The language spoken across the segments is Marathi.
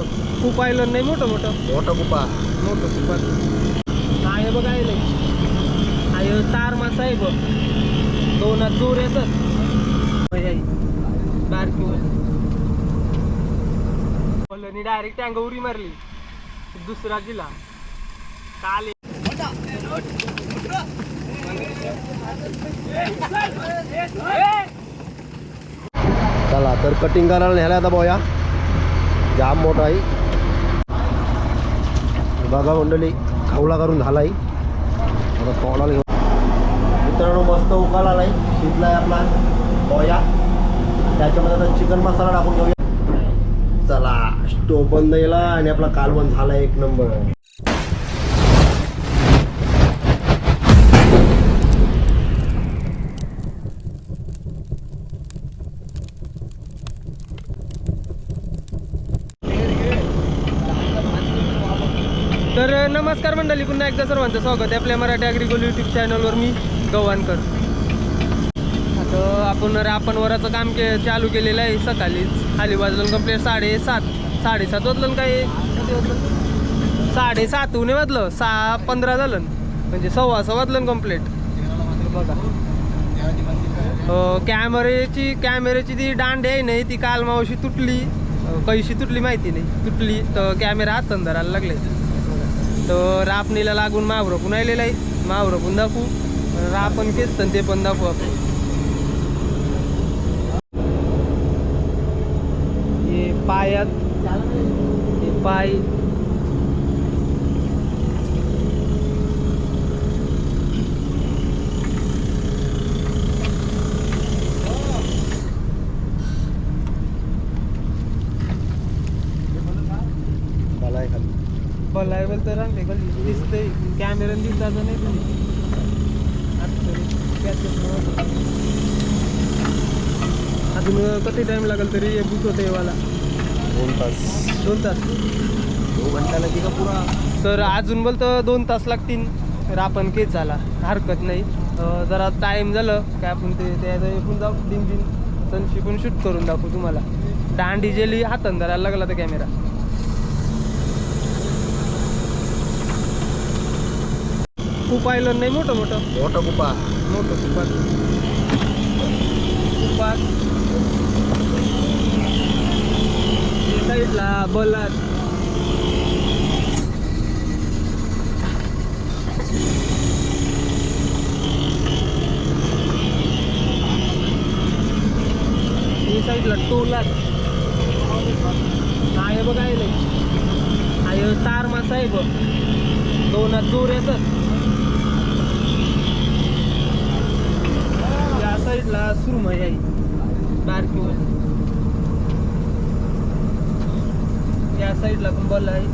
बघ खूप आयलं नाही मोठं मोठं. मोठा कुपा मोठं खूप आहे. बघ आहे आहे तार मासा आहे बघ. दोन हात जोर येतात. बारकी डायरेक्ट टँग उरी मारली. दुसरा दिला काल चला तर कटिंग करायला न्यायला आता बोया जाम मोठा आहे. बघा मंडळी खवला करून झालाय. आता तोंडाला घेऊन. मित्रांनो मस्त उकाला आलाय. आहे आपला पोया. त्याच्यामध्ये आता चिकन मसाला टाकून घेऊया. चला स्टोव बंद येला आणि आपला कालवण झाला एक नंबर तर नमस्कार मंडळी पुन्हा एकदा सर्वांचं स्वागत आहे आपल्या मराठी अग्रिकोल यूट्यूब चॅनलवर मी गव्हाणकर. आता आपण आपण वराचं काम के चालू केलेलं आहे सकाळीच खाली वाजलं कंप्लेट साडेसात साडेसात वाजलं काय? वाजलं साडेसात उन्हे वाजलं. सहा पंधरा झालं. म्हणजे सव्वा सहा वाजलं कंप्लेट. बघा कॅमेऱ्याची कॅमेऱ्याची ती दांडी आहे नाही ती काल मावशी तुटली. कैशी तुटली माहिती नाही. तुटली तर कॅमेरा हात धरायला लागले. तर रापणीला लागून मावरं पण आलेलं आहे. मावरं पण दाखवू. रापण केस ते पण दाखवू आपण. हे पायात हे पाय. मला खाली. बलायबल तर रांगते खाली दिसतंय. कॅमेऱ्याने दिसताचं नाही तुम्ही अजून किती टाइम लागेल तरी बुक होतं मला दोन तास. दोन तास? दोन घंटा लगी का पुरा? तर अजून बोलतं दोन तास लागतील. तर आपण केस झाला. हरकत नाही. जरा टाईम झालं काय आपण ते त्याचं जाऊ. दिन दिन तनशी पण शूट करून दाखवू तुम्हाला. दांडी जेली हातान धरायला लागला तर कॅमेरा खूप आयलं नाही मोठं मोठं. मोठा कुपा. मोठं तुपात तुपात साईडला बलात ही साईडला टोलात आहे बघ आहे तार मासा आहे बघ. दोन दूर येतात या साईडला सुरमई आहे. बारकी या साईडला पण बल आहे.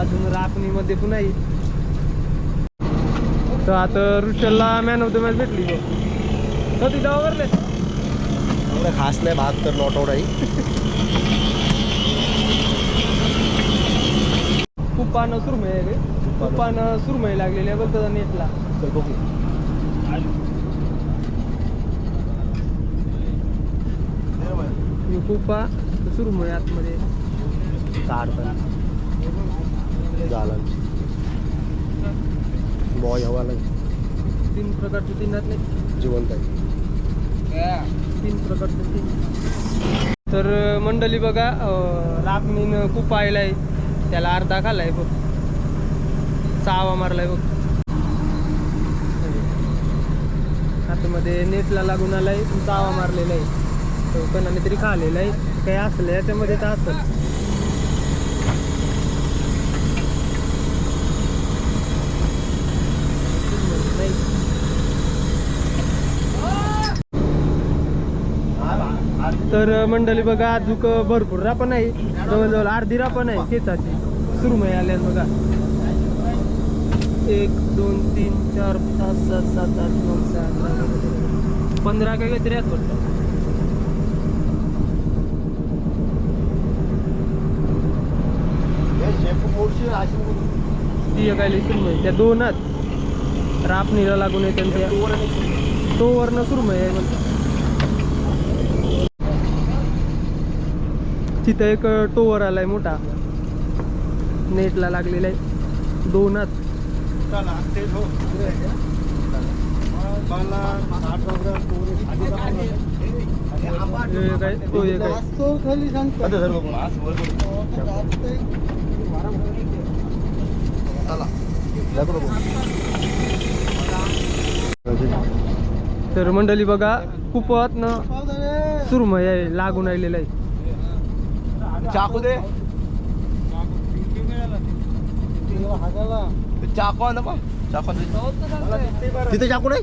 अजून रापणीमध्ये पण आहे. तर आता रुशलला मॅन ऑफ द मॅच भेटली तर तिथं आवरले एवढं खास नाही भात तर नॉट आउट आहे. कुपानं सुरमई आहे रे. कुपानं सुरमई लागलेली आहे बघ त्याचा नेटला तर बघू. कुपा सुरमई आतमध्ये काढतात झालं बॉय हवा नाही तीन प्रकारचे तीन नाही जिवंत आहे. तीन प्रकारचे तीन. तर मंडळी बघा रापणीनं खूप पाहिला आहे त्याला अर्धा खाल्लाय बघ. सहावा मारलाय बघ. आतमध्ये नेटला लागून आलाय. चावा मारलेला आहे. तो कोणाने तरी खाल्लेला आहे. काही असलं याच्यामध्ये तर असेल. तर मंडळी बघा अजूक भरपूर रापण आहे जवळजवळ अर्धी रापण आहे केचाची सुरमई आल्या बघा. एक दोन तीन चार पाच सात सात आठ नऊ सहा पंधरा काय काहीतरी आहेत वाटतं. ती एक आली सुरमई त्या दोनात रापणीला लागून येते. तो वरनं सुरमई आहे म्हणतात तिथं एक टोवर आलाय मोठा नेटला लागलेला आहे दोनात हे काय तो एक आहे तर मंडळी बघा कुपत न सुरमय आहे लागून राहिलेलं आहे. चाकू दे. चाकू आण ना चाकू तिथे चाकू नाही.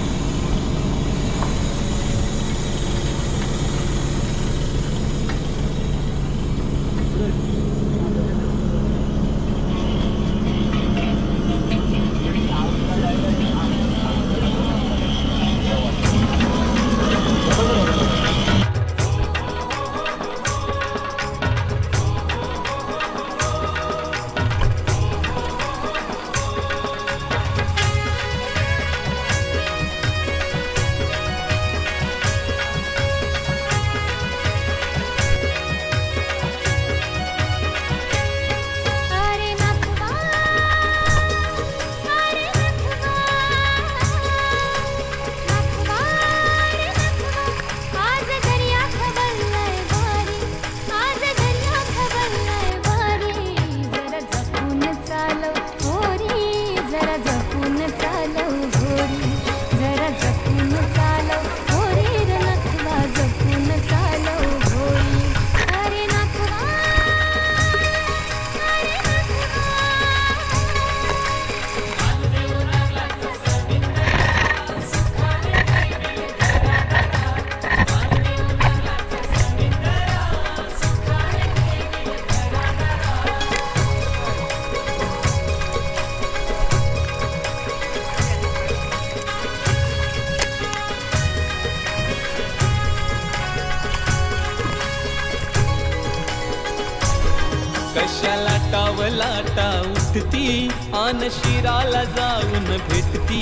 कशाला टावलाटा उठती? आन शिराला जाऊन भेटती.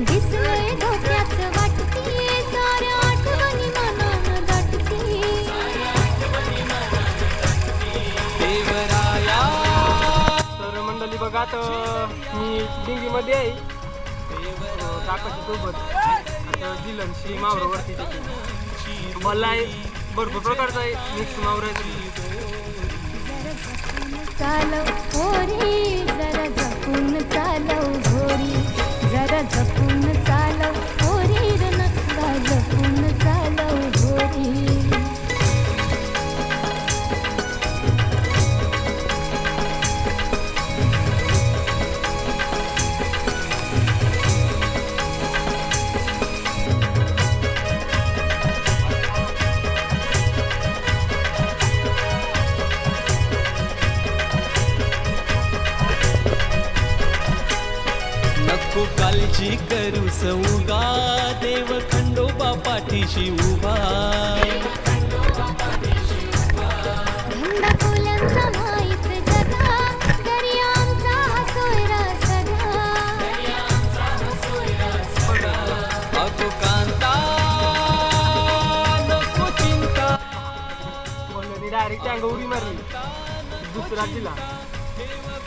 दिसलंय धोक्याच वाटतीये साऱ्या आठवणी मनानं दाटती. देवराया. तर मंडळी बघा आता मी डिंगीमध्ये आहे. सोबत. आता जिलनशी मावरावरती मला भरपूर प्रकारचा आहे. मिक्स मावराची डायरेक्ट अंग उडी मारली. दुसरा दिला.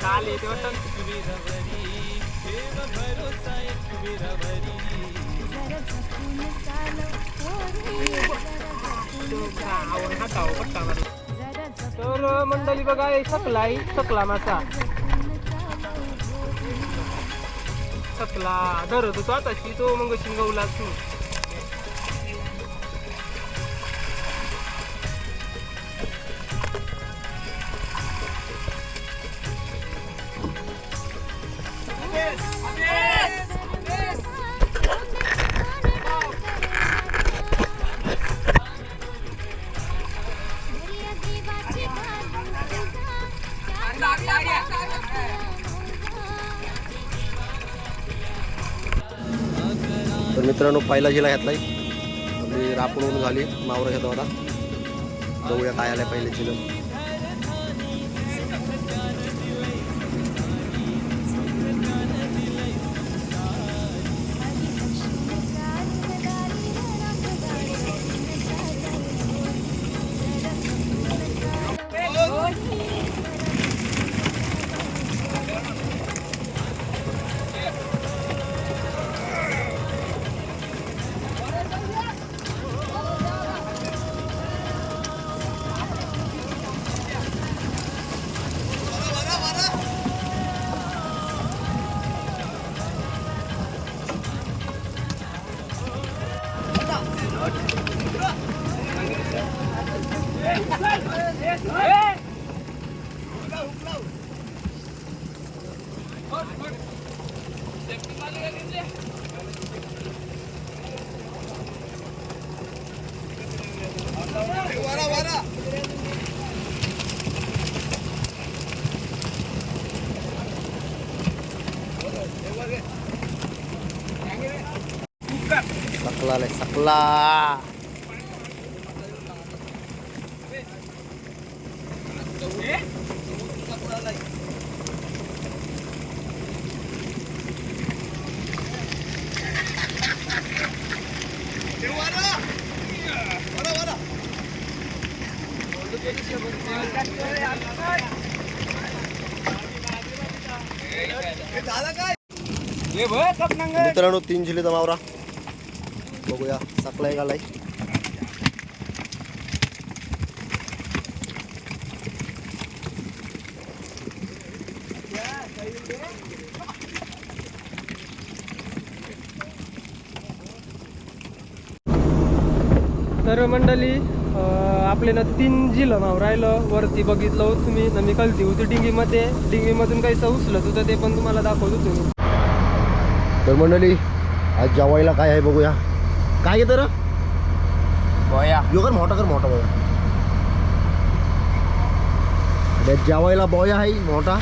काल येते वाटतं. तर मंडळी बघा हे सकला आहे सकला मासा. सकला धरत होतो आताशी तो मग शिंगवला तू पहिला जिला आहे आपली रापणून झाली मावरा घेतो आता. बघूया काय आलं पहिले चिलं सकला आलाय सकला मित्रांनो तीन झिलीचा मावरा बघूया सकला एक आलाय तर मंडळी आपले ना तीन जिलं नाव राहिलं. वरती बघितलं होतं तुम्ही ना मी कळती होती डिंगीमध्ये. डिंगीमधून काही उचलत होतं ते पण तुम्हाला दाखवत होतो तर मंडळी आज जेवायला काय आहे बघूया. काय येतं रे? बया यो कर मोठा कर मोठा बॉया त्यात जेवायला बॉय आहे मोठा.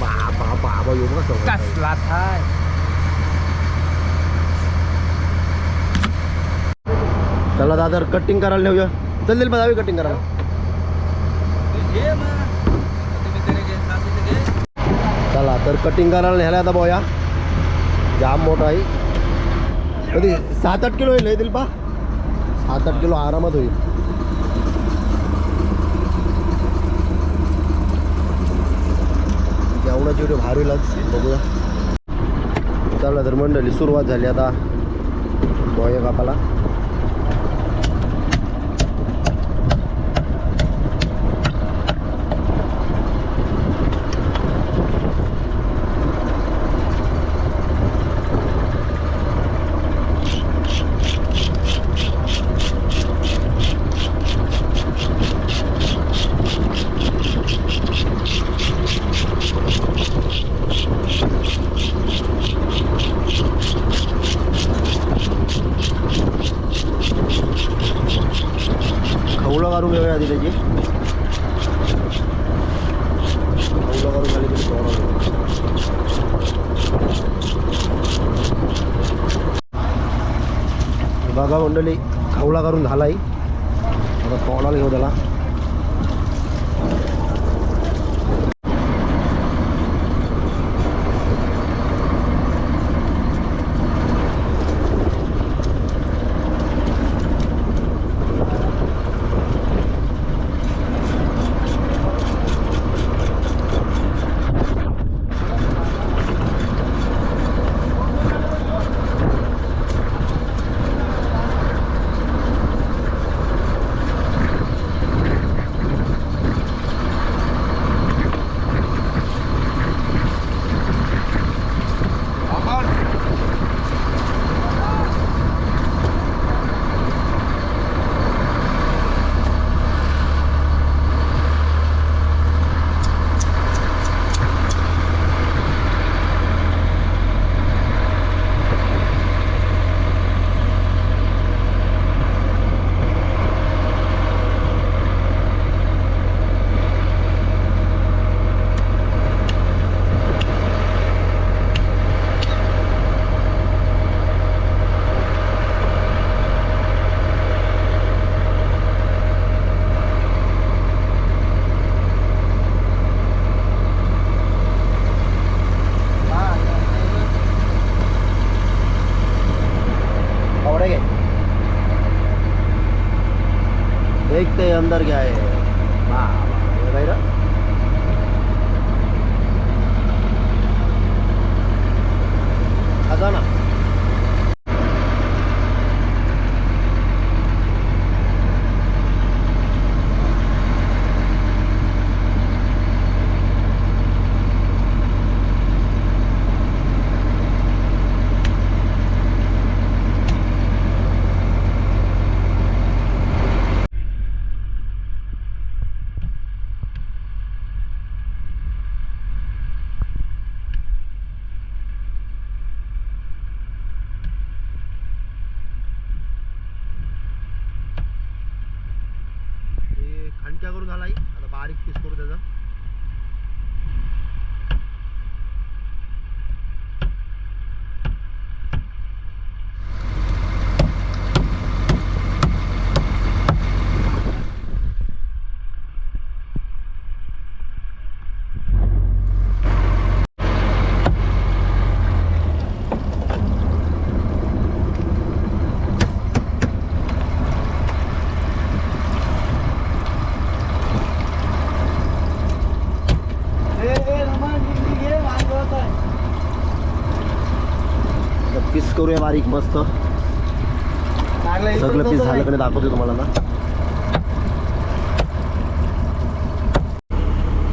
बा बा बा बा यो बघा सगळं. कसला थाय. चला दादर कटिंग करायला नेऊया. चल दिल जावी कटिंग करायला. चला तर कटिंग करायला न्यायला आता बॉया. जाम मोठा आहे. कधी? सात आठ किलो होईल दिल पा सात आठ किलो आरामात होईल. जेवणाची व्हिडिओ भारी होईलच बघूया. चला तर मंडळी सुरुवात झाली आता. बॉया कापाला खवलं काढून घेऊया आधी त्याची खवलं काढून झाली तरी थोडं बघा मंडळी खवला करून झालाय. आता थोड़ा गए देखते हैं अंदर क्या है। भाई खजाना। करूया बारीक मस्त. सगळं पीस झालं दाखवतो तुम्हाला ना.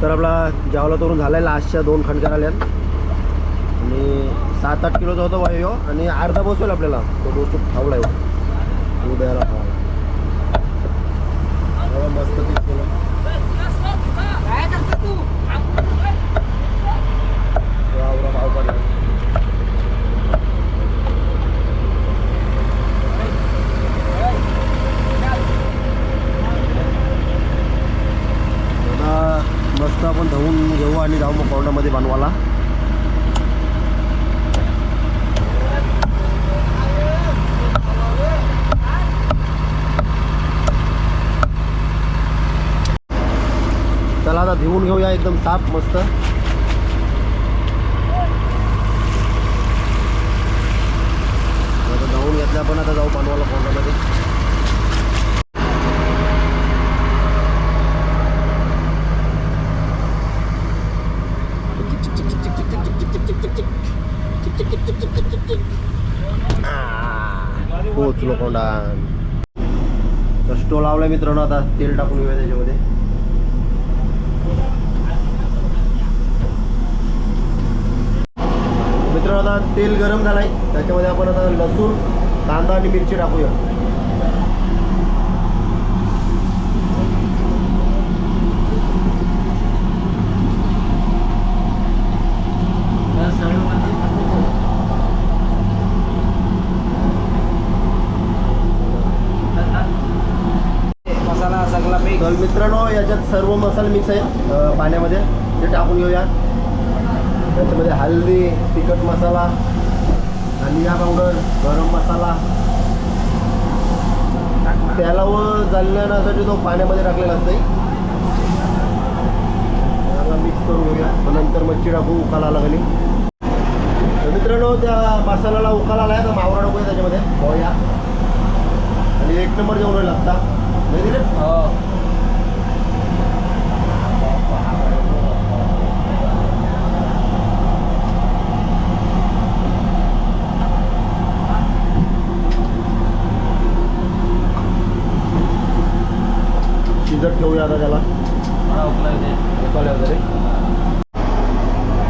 तर आपला जावला तोरून झालाय लास्टच्या दोन खंडकर आल्या आणि सात आठ किलोचा होता वायो आणि अर्धा बसवेल आपल्याला. तो डोसूक खावलाय उद्याला खावला मस्त पीस केलं एवढा एवढा भाव पडला आता मस्त आपण धुवून घेऊ आणि जाऊ मग कोर्टामध्ये बनवायला. चला आता धुवून घेऊया एकदम साफ मस्त आता धुवून घेतल्या पण आता जाऊ बनवायला कोर्टामध्ये पोचलो तर स्टो लावलाय मित्रांनो आता तेल टाकून घेऊया त्याच्यामध्ये. मित्रांनो आता तेल गरम झालाय त्याच्यामध्ये आपण आता लसूण कांदा आणि मिरची टाकूया मसाला सगळा मी तर मित्रांनो याच्यात सर्व मसाले मिक्स आहे पाण्यामध्ये. ते टाकून घेऊया. त्याच्यामध्ये हल्दी तिखट मसाला धनिया पावडर गरम मसाला. त्याला व जाळण्यासाठी तो पाण्यामध्ये टाकलेला असते त्याला मिक्स करून घेऊया. मग नंतर मच्छी टाकू उकाला लागली तर मित्रांनो त्या मसाल्याला उकाला आला आहे तर मावरा टाकूया त्याच्यामध्ये. पोया आणि एक नंबर जेवण लागता नाही दिले शिजत ठेवूया आता त्याला उकाले वगैरे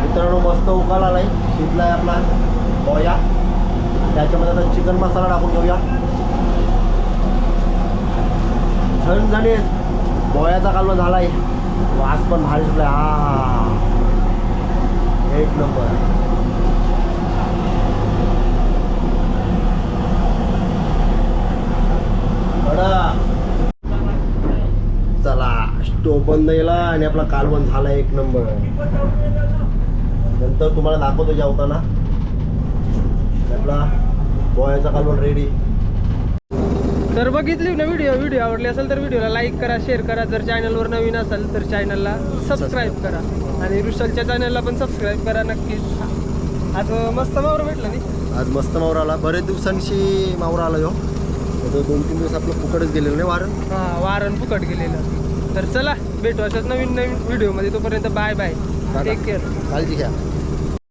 मित्रांनो मस्त उकाल आलाय शिजलाय आपला पोया त्याच्यामध्ये आता चिकन मसाला टाकून घेऊया झणझणीत पोयाचा कालवण झालाय वास पण भारी सुटलाय हा एक नंबर कडक. चला स्टोव बंद केला आणि आपला कालवण झाला एक नंबर नंतर तुम्हाला दाखवतो जेवताना आपला पोह्याचा कालवण रेडी तर बघितली ना व्हिडिओ व्हिडिओ आवडली असेल तर व्हिडिओला लाईक करा शेअर करा. जर चॅनलवर नवीन असेल तर चॅनलला सबस्क्राईब करा. आणि रुशलच्या चॅनलला पण सबस्क्राईब करा नक्कीच. आज मस्त मावर भेटला नाही? आज मस्त मावरा आला. बरेच दिवसांशी मावरा आला आता दोन तीन दिवस आपलं फुकटच गेलेलं नाही वारण हा वारण फुकट गेलेलं. तर चला भेटू अशाच नवीन नवीन व्हिडिओमध्ये तोपर्यंत बाय बाय. टेक केअर काळजी घ्या.